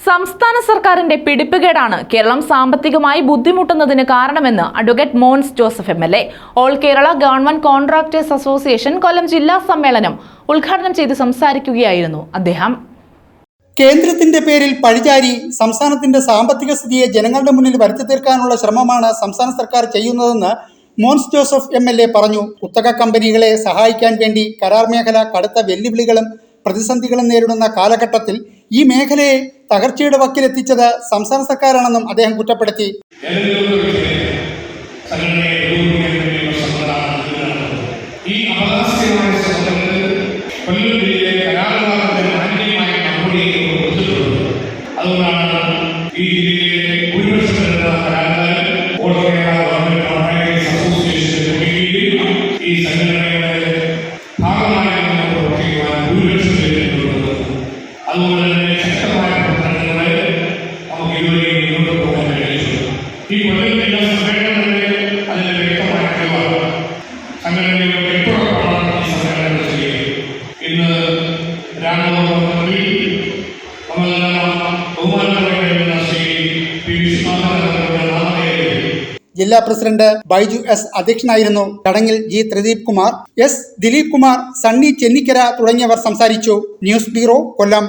സംസ്ഥാന സർക്കാരിന്റെ പിടിപ്പുകേടാണ് കേരളം സാമ്പത്തികമായി ബുദ്ധിമുട്ടുന്നതിന് കാരണമെന്ന് advocate Mons Joseph M L A. All Kerala government contractors association Kollam ജില്ലാ സമ്മേളനം ഉദ്ഘാടനം ചെയ്ത് സംസാരിക്കുകയായിരുന്നു അദ്ദേഹം. കേന്ദ്രത്തിന്റെ പേരിൽ പഴിചാരി സംസ്ഥാനത്തിന്റെ സാമ്പത്തിക സ്ഥിതിയെ ജനങ്ങളുടെ മുന്നിൽ വരുത്തി തീർക്കാനുള്ള ശ്രമമാണ് സംസ്ഥാന സർക്കാർ ചെയ്യുന്നതെന്ന് മോൻസ് ജോസഫ് എം പറഞ്ഞു. കുത്തക കമ്പനികളെ സഹായിക്കാൻ വേണ്ടി കരാർ മേഖല കടുത്ത വെല്ലുവിളികളും പ്രതിസന്ധികളും നേരിടുന്ന കാലഘട്ടത്തിൽ ഈ മേഖലയെ തകർച്ചയുടെ വക്കിലെത്തിച്ചത് സംസ്ഥാന സർക്കാരാണെന്നും അദ്ദേഹം കുറ്റപ്പെടുത്തി സംഘടനയെ. ഈ അപഹാസ്യമായ ഭൂരിപക്ഷം ശക്തമായ പ്രവർത്തനങ്ങളെ നമുക്ക് ഇതുവരെ മുന്നോട്ട് പോകാൻ ഈ കൊല്ലം ജില്ലാ സമ്മേളനത്തിന്റെ അതിന്റെ വ്യക്തമായ തെളിവാണ് സംഘടനയുടെ എപ്പോഴാണ് ഈ സമ്മേളനം ചെയ്യുന്നത് ഇന്ന് രാമഗോപാലി നമ്മളെല്ലാം ബഹുമാനത്തോടെ കഴിയുന്ന ശ്രീ പി നാമധേയത്തിൽ ജില്ലാ പ്രസിഡന്റ് ബൈജു എസ് അധ്യക്ഷനായിരുന്നു. ചടങ്ങിൽ ജി ത്രിദീപ് കുമാർ എസ് ദിലീപ് കുമാർ സണ്ണി ചെന്നിക്കര തുടങ്ങിയവർ സംസാരിച്ചു. News bureau Kollam.